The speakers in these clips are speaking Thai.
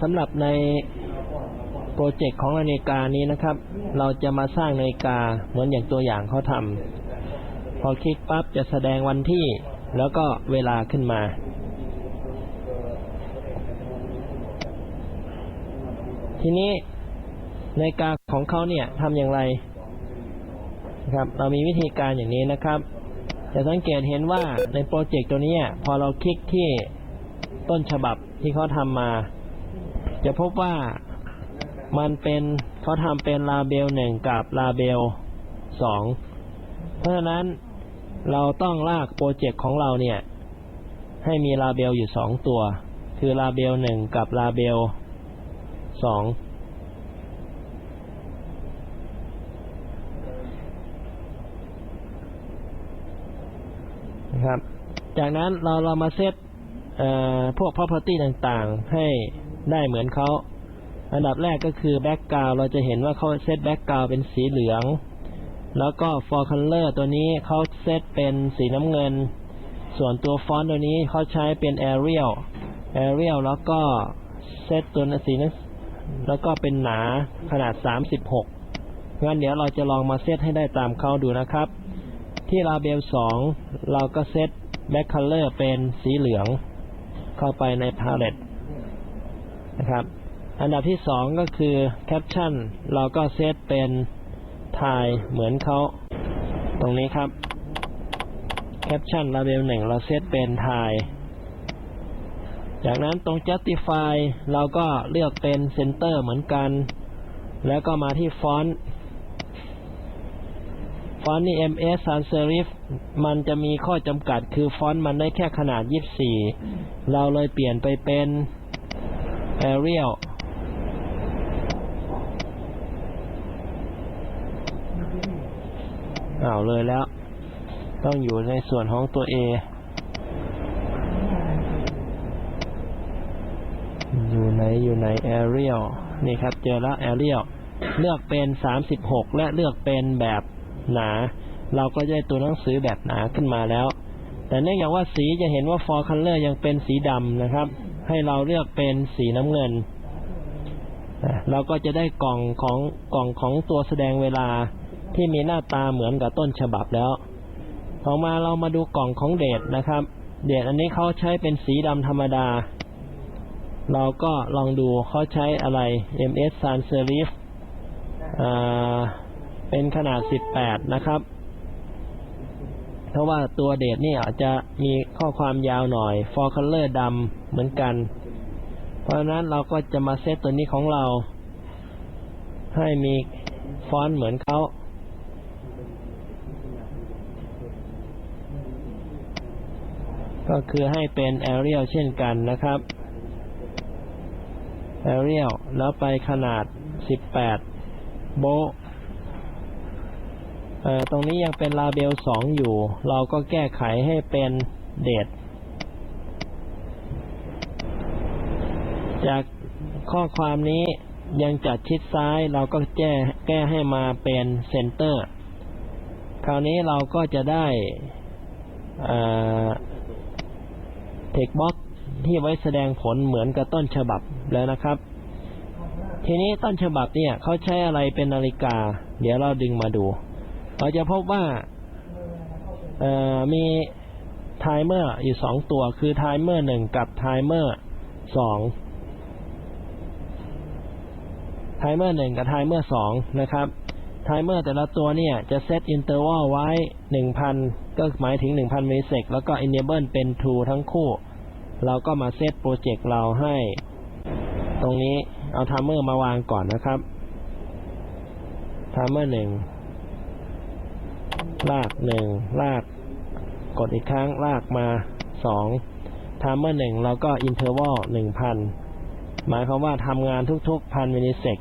สำหรับในโปรเจกต์ของนาฬิกานี้นะครับ เราจะมาสร้างนาฬิกาเหมือนอย่างตัวอย่างเขาทำพอคลิกปั๊บจะแสดงวันที่ แล้วก็เวลาขึ้นมาทีนี้นาฬิกาของเขาเนี่ยทำอย่างไรครับ เรามีวิธีการอย่างนี้นะครับ จะสังเกตเห็นว่าในโปรเจกต์ตัวนี้พอเราคลิกที่ต้นฉบับที่เขาทำมา จะพบว่ามันเป็นเขาทำเป็นลาเบลหนึ่งกับลาเบลสองเพราะฉะนั้นเราต้องลากโปรเจกต์ของเราเนี่ย ให้มีลาเบลอยู่สองตัว คือลาเบลหนึ่งกับลาเบลสองนะครับ จากนั้นเราเรามาเซตเอ่อพวก property ต่างๆ ให้ ได้เหมือนเขาอันดับแรกก็คือ background เราจะเห็นว่าเขาเซต background เป็นสีเหลือง แล้วก็ for color ตัวนี้เขาเซตเป็นสีน้ำเงิน ส่วนตัวฟอนต์ตัวนี้เขาใช้เป็น Arial Arial แล้วก็เซตตัวสีนั้นแล้วก็เป็นหนาขนาด 36งั้นเดี๋ยวเราจะลองมาเซตให้ได้ตามเขาดูนะครับ ที่ลาเบล2เราก็เซต back color เป็นสีเหลือง เข้าไปใน palette นะครับ อันดับที่สองก็คือ caption เราก็เซตเป็นทายเหมือนเขาตรงนี้ครับ caption ลาเบลหนึ่งเราเซตเป็นทาย จากนั้นตรง justify เราก็เลือกเป็น center เหมือนกัน แล้วก็มาที่ฟอนต์ฟอนต์นี่ MS sans serif มันจะมีข้อจำกัดคือฟอนต์มันได้แค่ขนาด 24 เราเลยเปลี่ยนไปเป็น Arial อ้าวเลยแล้ว ต้องอยู่ในส่วนของตัว A อยู่ไหนอยู่ไหน Arial นี่ครับ เจอแล้ว Arial เลือกเป็น36และเลือกเป็นแบบหนา เราก็จะได้ตัวหนังสือแบบหนาขึ้นมาแล้ว แต่เนื่องจากว่าสีจะเห็นว่า for color ยังเป็นสีดำนะครับ ให้เราเลือกเป็นสีน้ำเงิน เราก็จะได้กล่องของกล่องของตัวแสดงเวลาที่มีหน้าตาเหมือนกับต้นฉบับแล้วต่อมาเรามาดูกล่องของเดทนะครับ เดทอันนี้เขาใช้เป็นสีดำธรรมดา เราก็ลองดูเขาใช้อะไร MS sans serif เป็นขนาด 18 นะครับ เพราะว่าตัวเดทนี่อาจจะมี ข้อความยาวหน่อย for color ดำเหมือนกัน เพราะฉะนั้นเราก็จะมาเซตตัวนี้ของเรา ให้มีฟอนต์เหมือนเขาก็คือให้เป็น Arial เช่นกันนะครับ Arial แล้วไปขนาด 18 โบเอ่อตรงนี้ยังเป็นลาเบลสองอยู่ เราก็แก้ไขให้เป็น เดทจากข้อความนี้ยังจัดชิดซ้ายเราก็แก้แก้ให้มาเป็นเซนเตอร์ คราวนี้เราก็จะได้เทคบ็อกที่ไว้แสดงผลเหมือนกับต้นฉบับแล้วนะครับ ทีนี้ต้นฉบับเนี่ยเขาใช้อะไรเป็นนาฬิกา เดี๋ยวเราดึงมาดู เราจะพบว่ามี ทเมอร์อยู่สองตัวคือไทเมอร์หนึ่งกับไทเมอร์สองไทเมอร์หนึ่งกับไทเมอร์สองนะครับไทเมอร์แต่ละตัวเนี่ยจะเซตอินเตอร์วัลไว้หนึ่งพันก็หมายถึงหนึ่งพันมิลลิเซกแล้วก็ enable เป็น true ทั้งคู่ เราก็มาเซตโปรเจกต์เราให้ ตรงนี้เอาไทเมอร์มาวางก่อนนะครับไทเมอร์หนึ่งลากหนึ่งลาก กดอีกครั้งลากมาสองไทม์เมอร์หนึ่งเราก็อินเทอร์วัลหนึ่งพันหมายความว่าทำงานทุกๆพันมิลลิเซก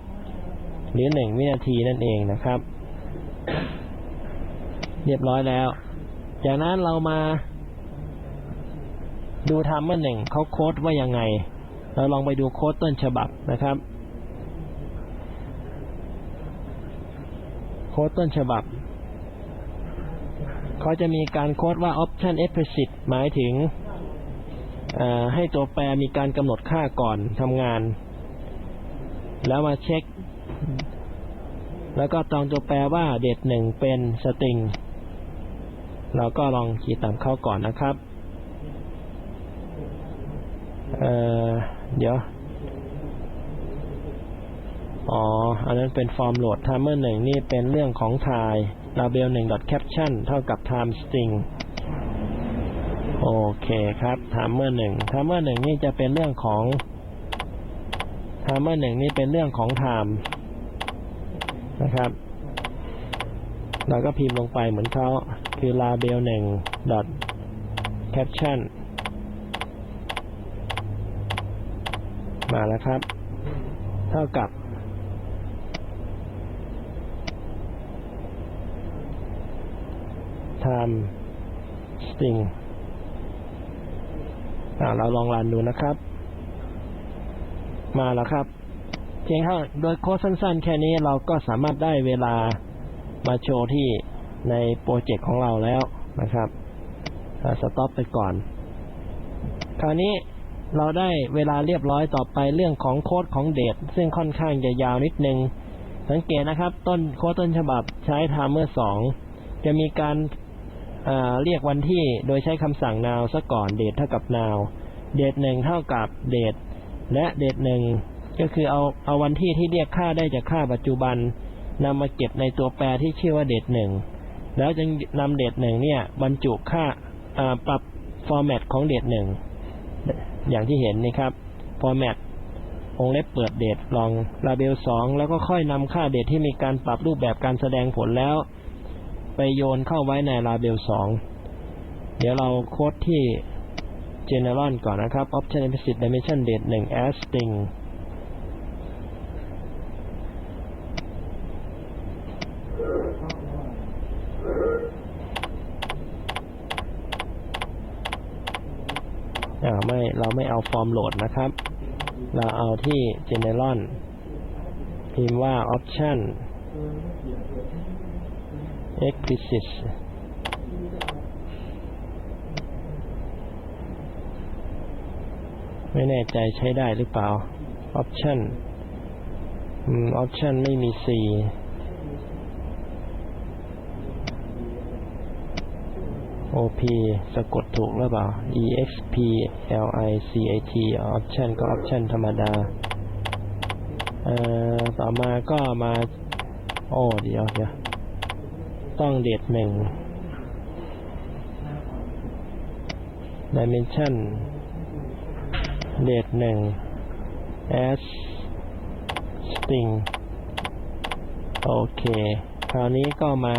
หรือหนึ่งวินาทีนั่นเองนะครับ เรียบร้อยแล้ว จากนั้นเรามา ดูไทม์เมอร์หนึ่งเขาโค้ดว่ายังไง เราลองไปดูโค้ดต้นฉบับนะครับ โค้ดต้นฉบับ เขาจะมีการโค้ดว่า option explicit หมายถึงให้ตัวแปรมีการกำหนดค่าก่อนทำงาน แล้วมาเช็ค แล้วก็ตองตัวแปรว่าเดทหนึ่งเป็นสตริงเราก็ลองขีดตามเข้าก่อนนะครับเออเดี๋ยว อ๋อ อันนั้นเป็นฟอร์มโหลด timer หนึ่งนี่เป็นเรื่องของ time นึ่ง dot caption เท่ากับ time string โอเคครับ timer หนึ่ง timer หนึ่งนี่จะเป็นเรื่องของ timer หนึ่งนี่เป็นเรื่องของ time นะครับ เราก็พิมพ์ลงไปเหมือนเขาคือ label หนึ่ง dot caption มาแล้วครับ เท่ากับ time string อ่าเราลองรันดูนะครับ มาแล้วครับ เพียงแค่โดยโค้ดสั้นๆ แค่นี้เราก็สามารถได้เวลามาโชว์ที่ในโปรเจกต์ของเราแล้วนะครับสต็อปไปก่อน คราวนี้เราได้เวลาเรียบร้อยต่อไปเรื่องของโค้ดของเดทซึ่งค่อนข้างจะยาวนิดนึง สังเกตนะครับ ต้นโค้ดต้นฉบับใช้ทามเมอร์สองจะมีการ เรียกวันที่โดยใช้คำสั่ง now ซะก่อนเดทเท่ากับ now เดทหนึ่งเท่ากับเดทและเดทหนึ่งก็คือเอาเอาวันที่ที่เรียกค่าได้จากค่าปัจจุบันนำมาเก็บในตัวแปรที่ชื่อว่าเดทหนึ่งแล้วจึงนำเดทหนึ่งเนี่ย บรรจุค่าปรับฟอร์แมตของเดทหนึ่งอย่างที่เห็นนี่ครับฟอร์แมตองเล็บเปิดเดทลองลาเบลสองแล้วก็ค่อยนำค่าเดทที่มีการปรับรูปแบบการแสดงผลแล้ว ไปโยนเข้าไว้ในลาเบลสองเดี๋ยวเราโค้ดที่ general ก่อนนะครับ option implicit dimension date 1 as string อ่าไม่เราไม่เอาฟอร์มโหลดนะครับ เราเอาที่ general พิมพ์ว่า option explicit ไม่แน่ใจใช้ได้หรือเปล่า option อืม option ไม่มี C OP สะกดถูกหรือเปล่า EXP LICAT option ก็ option ธรรมดา เอ่อ ต่อมาก็มา โอ้ เดี๋ยวเดี๋ยว ต้องเดทหนึ่ง dimension เดทหนึ่ง as string โอเค คราวนี้ก็มา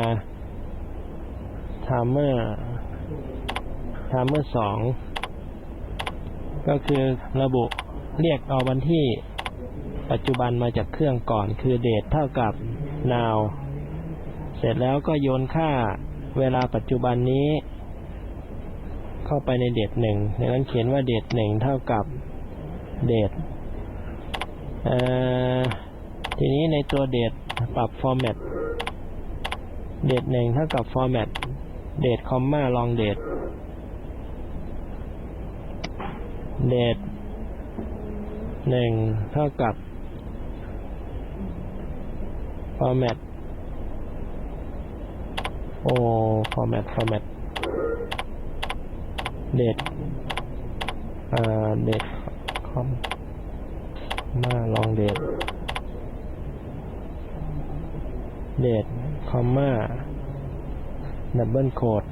timer timer สองก็คือระบุเรียกเอาวันที่ปัจจุบันมาจากเครื่องก่อน คือเดทเท่ากับ now เสร็จแล้วก็โยนค่าเวลาปัจจุบันนี้ เข้าไปในเดทหนึ่งดังนั้นเขียนว่าเดทหนึ่งเท่ากับเดททีนี้ในตัวเดทปรับ format เดทหนึ่งเท่ากับ format เดทคอมมาลองเดทเดทหนึ่งเท่ากับ format โอ้ format format เดทอ่าเดทคอมมาลองเดทเดทคอมมาดับเบิลโคด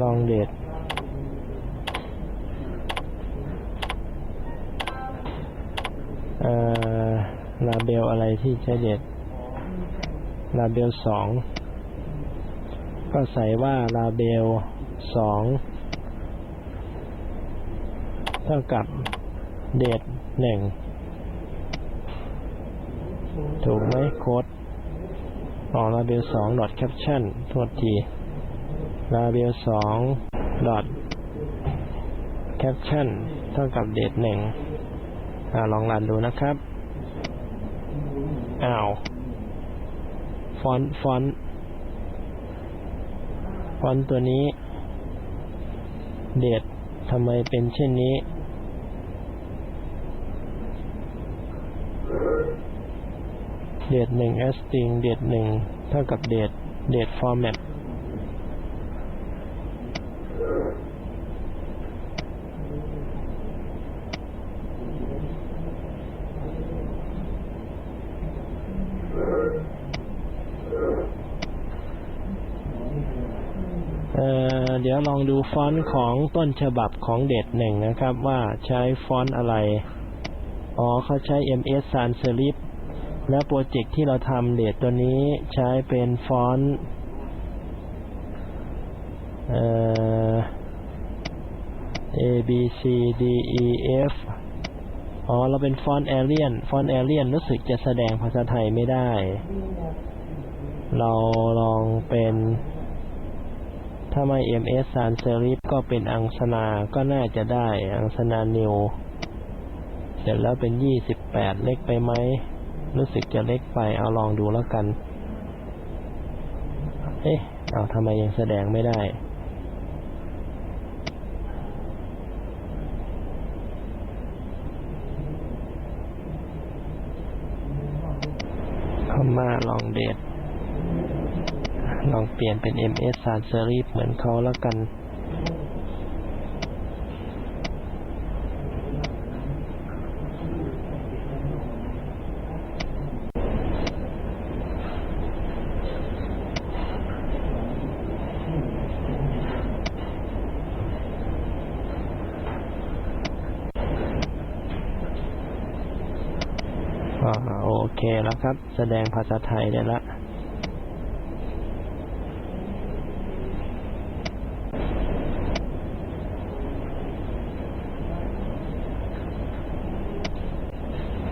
ลองเดทเอ่อลาเบลอะไรที่ใช้เดท ลาเบลสองก็ใส่ว่าลาเบลสองเท่ากับเดทหนึ่งถูกไหมโค้ดต่อลาเบลสอง dot caption โทษทีลาเบลสอง dot caption เท่ากับเดทหนึ่งลองรันดูนะครับ อ้าว ฟอนต์ฟอนต์ฟอนต์ตัวนี้ เด็ดทำไมเป็นเช่นนี้ เด็ดหนึ่งแอสติงเด็ดหนึ่งเท่ากับเด็ดเด็ดฟอร์แมต ดี๋ยวลองดูฟอนต์ของต้นฉบับของเดทหนึ่งนะครับว่าใช้ฟอนต์อะไร อ๋อเขาใช้ MS Sans Serif และโปรเจกต์ที่เราทำเดทตัวนี้ใช้เป็นฟอนต์เอ่อ A B C D E F อ๋อ เราเป็นฟอนต์แอเรียน ฟอนต์แอเรียนรู้สึกจะแสดงภาษาไทยไม่ได้ เราลองเป็น ถ้าไม่ MS Sans Serif ก็เป็นอังสนา ก็น่าจะได้ อังสนานิว เสร็จแล้วเป็น28เล็กไปไหม รู้สึกจะเล็กไป เอาลองดูแล้วกัน เอ๊ะ เอาทำไมยังแสดงไม่ได้ เข้ามาลองเดท ลองเปลี่ยนเป็น MS Sans Serif เหมือนเขาแล้วกันอ่าโอเคแล้วครับ แสดงภาษาไทยได้ละ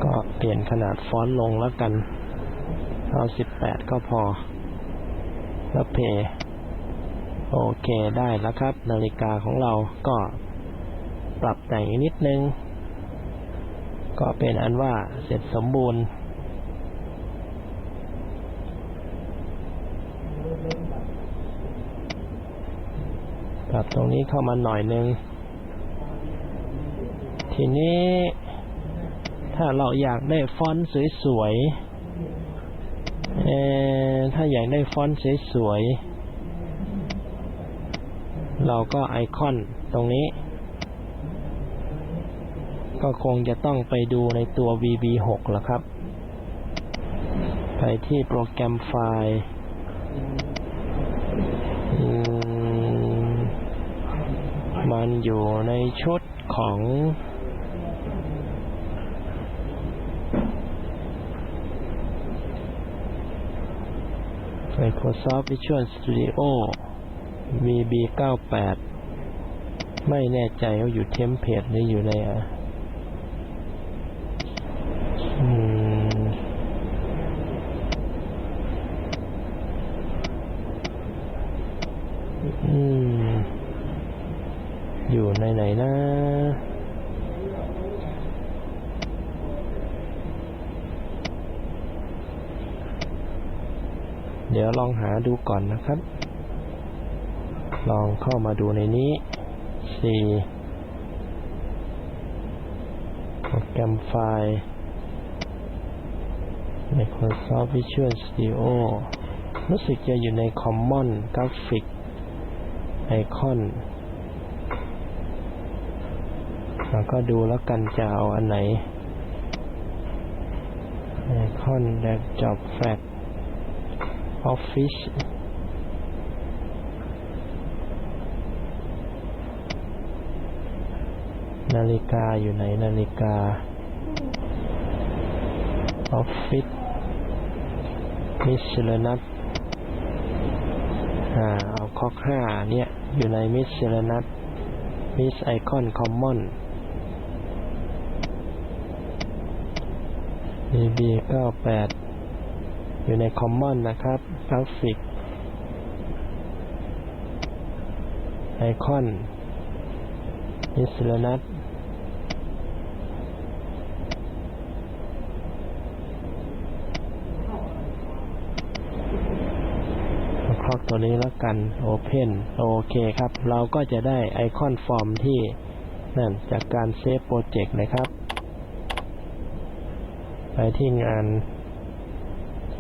ก็เปลี่ย นขนาดฟอนต์ลงแล้วกันเอา18ก็พอ แล้วเพย์โอเคได้แล้วครับ นาฬิกาของเราก็ปรับแต่งอีกนิดนึง ก็เป็นอันว่าเสร็จสมบูรณ์ ปรับตรงนี้เข้ามาหน่อยนึง ทีนี้ ถ้าเราอยากได้ฟอนต์สวยๆเออถ้าอยากได้ฟอนต์สวยๆ เราก็ไอคอนตรงนี้ ก็คงจะต้องไปดูในตัว VB6 แล้วครับ ไปที่โปรแกรมไฟล์มันอยู่ในชุดของ Microsoft Visual Studio VB98 ไม่แน่ใจว่าอยู่เทมเพลตหรืออยู่ในอะอืมอยู่ในไหนนะ เดี๋ยวลองหาดูก่อนนะครับ ลองเข้ามาดูในนี้ C โปรแกรมไฟล์ Microsoft Visual Studio รู้สึกจะอยู่ใน Common Graphic Icon แล้วก็ดูแล้วกันจะเอาอันไหน Icon Desktop Flat Office นาฬิกาอยู่ไหนนาฬิกา Office มิสเลนัสอ่าเอาคอกห้าเนี่ย อยู่ในมิสเลนัสมิสไอคอนคอมมอน BB 98 อยู่ในคอมมอนนะครับกราฟิกไอคอนมิสเลนัสคล็อกตัวนี้แล้วกัน Open โอเคครับ เราก็จะได้ไอคอนฟอร์มที่นั่นจากการเซฟโปรเจกต์นะครับ ไปที่งาน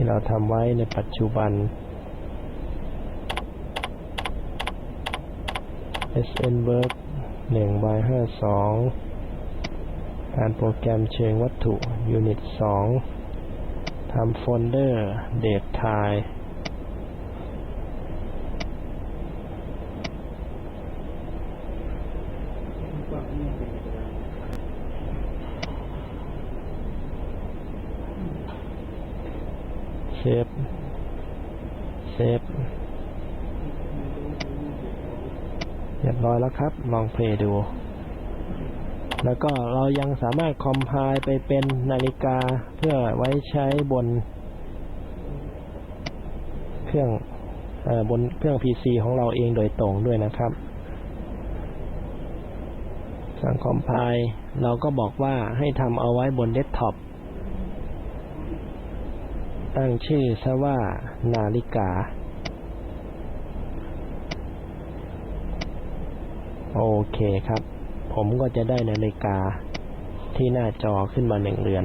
ที่เราทำไว้ในปัจจุบัน SN Work 1 by 52การโปรแกรมเชิงวัตถุ Unit 2ทำโฟลเดอร์ Date Time เซฟ เซฟเรียบร้อยแล้วครับ ลองเพลย์ดู แล้วก็เรายังสามารถคอมไพล์ไปเป็นนาฬิกาเพื่อไว้ใช้บน เครื่องอบนเครื่อง PC ของเราเองโดยตรงด้วยนะครับ สั่งคอมไพล์เราก็บอกว่าให้ทำเอาไว้บนเดสก์ท็อป ตั้งชื่อซะว่า นาฬิกา โอเคครับ ผมก็จะได้นาฬิกาที่หน้าจอขึ้นมาหนึ่งเรือน